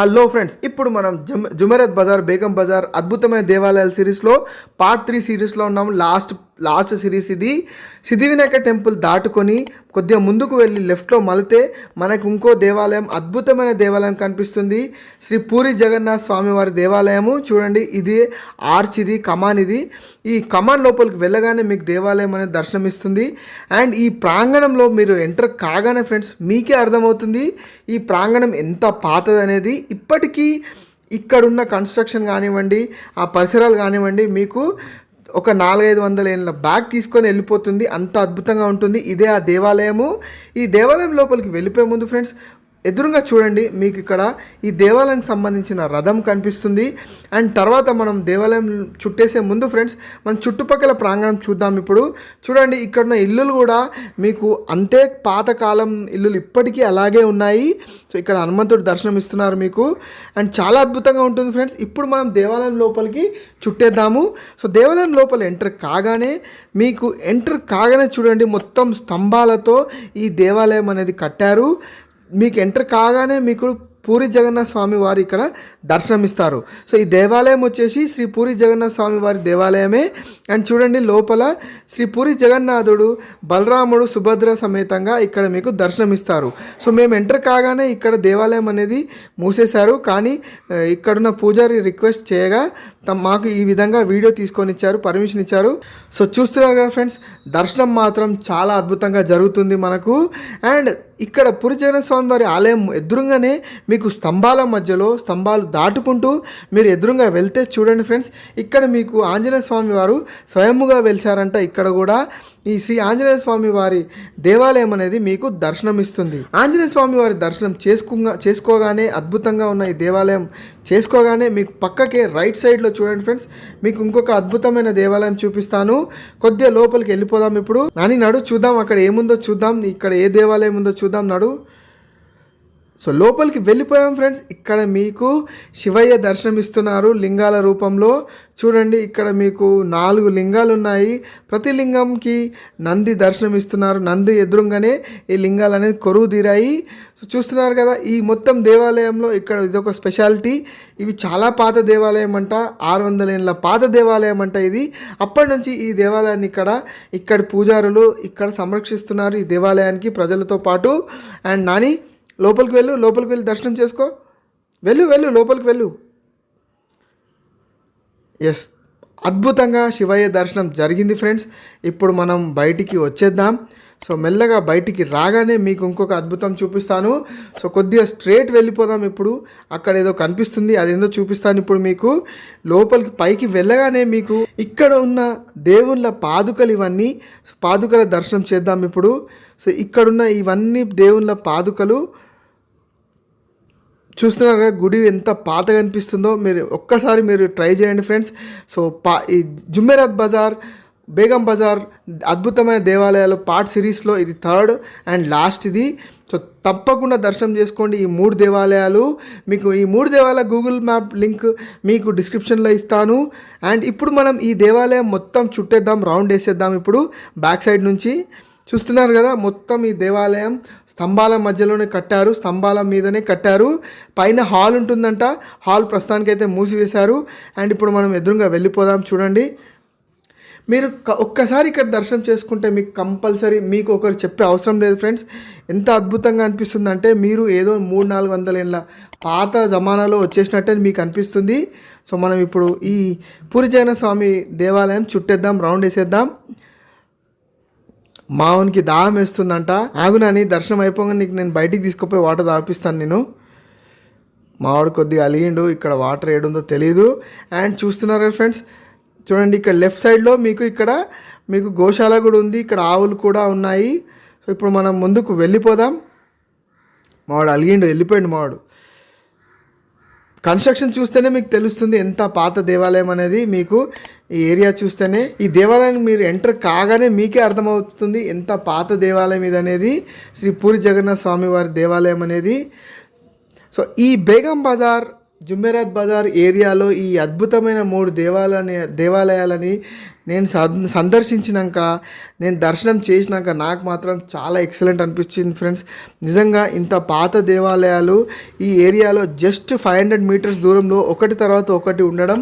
Hello friends ఇప్పుడు మనం జుమ్ బజార్ బేగం బజార్ అద్భుతమైన దేవాలయాల సిరీస్లో పార్ట్ త్రీ సిరీస్లో ఉన్నాం. లాస్ట్ లాస్ట్ సిరీస్ ఇది. సిద్ధివినాయక టెంపుల్ దాటుకొని కొద్దిగా ముందుకు వెళ్ళి లెఫ్ట్లో మలితే మనకు ఇంకో దేవాలయం అద్భుతమైన దేవాలయం కనిపిస్తుంది. శ్రీ పూరి జగన్నాథ్ స్వామి వారి దేవాలయము. చూడండి ఇది ఆర్చ్ ఇది కమాన్ ఇది. ఈ కమాన్ లోపలికి వెళ్ళగానే మీకు దేవాలయం అనేది దర్శనమిస్తుంది. అండ్ ఈ ప్రాంగణంలో మీరు ఎంటర్ కాగానే ఫ్రెండ్స్ మీకే అర్థమవుతుంది ఈ ప్రాంగణం ఎంత పాతది అనేది. ఇప్పటికీ ఇక్కడున్న కన్స్ట్రక్షన్ కానివ్వండి ఆ పరిసరాలు కానివ్వండి మీకు ఒక నాలుగైదు వందల ఏళ్ళ బ్యాగ్ తీసుకొని వెళ్ళిపోతుంది. అంత అద్భుతంగా ఉంటుంది. ఇదే ఆ దేవాలయము. ఈ దేవాలయం లోపలికి వెళ్ళిపోయే ముందు ఫ్రెండ్స్ ఎదురుగా చూడండి మీకు ఇక్కడ ఈ దేవాలయానికి సంబంధించిన రథం కనిపిస్తుంది. అండ్ తర్వాత మనం దేవాలయం చుట్టేసే ముందు ఫ్రెండ్స్ మన చుట్టుపక్కల ప్రాంగణం చూద్దాం ఇప్పుడు. చూడండి ఇక్కడ ఉన్న ఇల్లులు కూడా మీకు అంతే పాతకాలం ఇల్లులు ఇప్పటికీ అలాగే ఉన్నాయి. సో ఇక్కడ హనుమంతుడు దర్శనం ఇస్తున్నారు మీకు. అండ్ చాలా అద్భుతంగా ఉంటుంది ఫ్రెండ్స్ ఇప్పుడు మనం దేవాలయం లోపలికి చుట్టేద్దాము. సో దేవాలయం లోపల ఎంటర్ కాగానే మీకు ఎంటర్ కాగానే చూడండి మొత్తం స్తంభాలతో ఈ దేవాలయం అనేది కట్టారు. మీకు ఎంటర్ కాగానే మీకు పూరి జగన్నాథ స్వామి వారు ఇక్కడ దర్శనమిస్తారు. సో ఈ దేవాలయం వచ్చేసి శ్రీ పూరి జగన్నాథ స్వామి వారి దేవాలయమే. అండ్ చూడండి లోపల శ్రీ పూరి జగన్నాథుడు బలరాముడు సుభద్ర సమేతంగా ఇక్కడ మీకు దర్శనమిస్తారు. సో మేము ఎంటర్ కాగానే ఇక్కడ దేవాలయం అనేది మూసేశారు. కానీ ఇక్కడున్న పూజారి రిక్వెస్ట్ చేయగా తమ మాకు ఈ విధంగా వీడియో తీసుకొని ఇచ్చారు పర్మిషన్ ఇచ్చారు. సో చూస్తున్నారు కదా ఫ్రెండ్స్ దర్శనం మాత్రం చాలా అద్భుతంగా జరుగుతుంది మనకు. అండ్ ఇక్కడ పూరి స్వామి వారి ఆలయం ఎదురుగానే మీకు స్తంభాల మధ్యలో స్తంభాలు దాటుకుంటూ మీరు ఎదురుగా వెళ్తే చూడండి ఫ్రెండ్స్ ఇక్కడ మీకు ఆంజనేయ స్వామి వారు స్వయముగా వెలిచారంట ఇక్కడ కూడా ఈ శ్రీ ఆంజనేయ స్వామి వారి దేవాలయం అనేది మీకు దర్శనమిస్తుంది. ఆంజనేయ స్వామి వారి దర్శనం చేసుకోగా చేసుకోగానే అద్భుతంగా ఉన్న ఈ దేవాలయం చేసుకోగానే మీకు పక్కకే రైట్ సైడ్లో చూడండి ఫ్రెండ్స్ మీకు ఇంకొక అద్భుతమైన దేవాలయం చూపిస్తాను. కొద్దిగా లోపలికి వెళ్ళిపోదాం ఇప్పుడు. నాని నడు చూద్దాం అక్కడ ఏముందో చూద్దాం. ఇక్కడ ఏ దేవాలయం ఉందో చూద్దాం నడు. సో లోపలికి వెళ్ళిపోయాం ఫ్రెండ్స్. ఇక్కడ మీకు శివయ్య దర్శనం ఇస్తున్నారు లింగాల రూపంలో. చూడండి ఇక్కడ మీకు నాలుగు లింగాలు ఉన్నాయి. ప్రతి లింగంకి నంది దర్శనం ఇస్తున్నారు నంది ఎదురుగానే ఈ లింగాలు అనేది కొరువు తీరాయి. సో చూస్తున్నారు కదా ఈ మొత్తం దేవాలయంలో ఇక్కడ ఇదొక స్పెషాలిటీ. ఇవి చాలా పాత దేవాలయం అంట ఆరు వందల ఏళ్ళ పాత దేవాలయం అంట ఇది. అప్పటి నుంచి ఈ దేవాలయాన్ని ఇక్కడ ఇక్కడ పూజారులు ఇక్కడ సంరక్షిస్తున్నారు ఈ దేవాలయానికి ప్రజలతో పాటు. అండ్ నాని లోపలికి వెళ్ళు లోపలికి వెళ్ళి దర్శనం చేసుకో. వెళ్ళు వెళ్ళు లోపలికి వెళ్ళు. ఎస్ అద్భుతంగా శివయ్య దర్శనం జరిగింది ఫ్రెండ్స్. ఇప్పుడు మనం బయటికి వచ్చేద్దాం. సో మెల్లగా బయటికి రాగానే మీకు ఇంకొక అద్భుతం చూపిస్తాను. సో కొద్దిగా స్ట్రేట్ వెళ్ళిపోదాం ఇప్పుడు. అక్కడ ఏదో కనిపిస్తుంది అదేందో చూపిస్తాను ఇప్పుడు మీకు. లోపలికి పైకి వెళ్ళగానే మీకు ఇక్కడ ఉన్న దేవుళ్ళ పాదుకలు ఇవన్నీ పాదుకల దర్శనం చేద్దాం ఇప్పుడు. సో ఇక్కడున్న ఇవన్నీ దేవుళ్ళ పాదుకలు. చూస్తున్నారు కదా గుడి ఎంత పాతగా అనిపిస్తుందో. మీరు ఒక్కసారి మీరు ట్రై చేయండి ఫ్రెండ్స్. సో పా ఈ జుమ్మెరాత్ బజార్ బేగం బజార్ అద్భుతమైన దేవాలయాలు పార్ట్ సిరీస్లో ఇది థర్డ్ అండ్ లాస్ట్ ఇది. సో తప్పకుండా దర్శనం చేసుకోండి ఈ మూడు దేవాలయాలు. మీకు ఈ మూడు దేవాలయ గూగుల్ మ్యాప్ లింక్ మీకు డిస్క్రిప్షన్లో ఇస్తాను. అండ్ ఇప్పుడు మనం ఈ దేవాలయం మొత్తం చుట్టేద్దాం రౌండ్ వేసేద్దాం ఇప్పుడు బ్యాక్ సైడ్ నుంచి. చూస్తున్నారు కదా మొత్తం ఈ దేవాలయం స్తంభాల మధ్యలోనే కట్టారు స్తంభాల మీదనే కట్టారు. పైన హాల్ ఉంటుందంట హాల్ ప్రస్తుతానికైతే మూసివేశారు. అండ్ ఇప్పుడు మనం ఎదురుగా వెళ్ళిపోదాం చూడండి. మీరు ఒక్కసారి ఇక్కడ దర్శనం చేసుకుంటే మీకు కంపల్సరీ మీకు ఒకరు చెప్పే అవసరం లేదు ఫ్రెండ్స్. ఎంత అద్భుతంగా అనిపిస్తుంది అంటే మీరు ఏదో మూడు నాలుగు వందల ఏళ్ళ పాత జమానాలో వచ్చేసినట్టే మీకు అనిపిస్తుంది. సో మనం ఇప్పుడు ఈ పూరి స్వామి దేవాలయం చుట్టేద్దాం రౌండ్ వేసేద్దాం. మావునికి దాహం వేస్తుందంట. ఆగునని దర్శనం అయిపోగానే నీకు నేను బయటికి తీసుకుపోయి వాటర్ తాపిస్తాను నేను. మావాడు కొద్దిగా అలిగిండు ఇక్కడ వాటర్ ఏడుందో తెలియదు అండ్ చూస్తున్నారు కదా ఫ్రెండ్స్? చూడండి ఇక్కడ లెఫ్ట్ సైడ్లో మీకు ఇక్కడ మీకు గోశాల కూడా ఉంది ఇక్కడ ఆవులు కూడా ఉన్నాయి. సో ఇప్పుడు మనం ముందుకు వెళ్ళిపోదాం. మావాడు అలిగిండు వెళ్ళిపోయిండు మావాడు కన్స్ట్రక్షన్ చూస్తేనే మీకు తెలుస్తుంది ఎంత పాత దేవాలయం అనేది మీకు. ఈ ఏరియా చూస్తేనే ఈ దేవాలయానికి మీరు ఎంటర్ కాగానే మీకే అర్థమవుతుంది ఎంత పాత దేవాలయం ఇది అనేది శ్రీ పూరి జగన్నాథ స్వామి వారి దేవాలయం అనేది. సో ఈ బేగం బజార్ జుమ్మెరాత్ బజార్ ఏరియాలో ఈ అద్భుతమైన మూడు దేవాలయ దేవాలయాలని నేను సందర్శించినాక నేను దర్శనం చేసినాక నాకు మాత్రం చాలా ఎక్సలెంట్ అనిపించింది ఫ్రెండ్స్ నిజంగా ఇంత పాత దేవాలయాలు ఈ ఏరియాలో జస్ట్ ఫైవ్ హండ్రెడ్ మీటర్స్ దూరంలో ఒకటి తర్వాత ఒకటి ఉండడం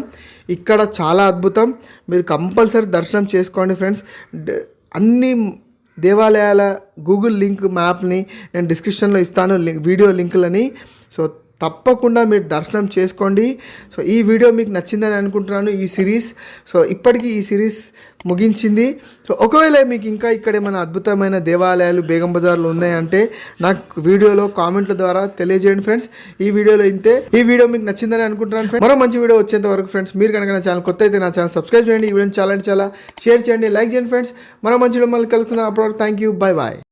ఇక్కడ చాలా అద్భుతం. మీరు కంపల్సరీ దర్శనం చేసుకోండి ఫ్రెండ్స్ అన్ని దేవాలయాల గూగుల్ లింక్ మ్యాప్ని నేను డిస్క్రిప్షన్లో ఇస్తాను లింక్ వీడియో లింకులని సో తప్పకుండా మీరు దర్శనం చేసుకోండి. సో ఈ వీడియో మీకు నచ్చిందని అనుకుంటున్నాను ఈ సిరీస్. సో ఇప్పటికీ ఈ సిరీస్ ముగించింది. సో ఒకవేళ మీకు ఇంకా ఇక్కడ ఏమైనా అద్భుతమైన దేవాలయాలు బేగం బజార్లో ఉన్నాయంటే నాకు వీడియోలో కామెంట్ల ద్వారా తెలియజేయండి ఫ్రెండ్స్. ఈ వీడియోలో ఇంతే. ఈ వీడియో మీకు నచ్చిందని అనుకుంటున్నాను ఫ్రెండ్స్. మరో మంచి వీడియో వచ్చేంత వరకు ఫ్రెండ్స్ మీరు కనుక నా ఛానల్ కొత్త అయితే నా ఛానల్ సబ్స్క్రైబ్ చేయండి. ఈ వీడియోని చాలా అంటే చాలా షేర్ చేయండి లైక్ చేయండి ఫ్రెండ్స్. మరో మంచి వీడియో మళ్ళీ కలుగుతున్నాం అప్పుడు థ్యాంక్ యూ బాయ్ బాయ్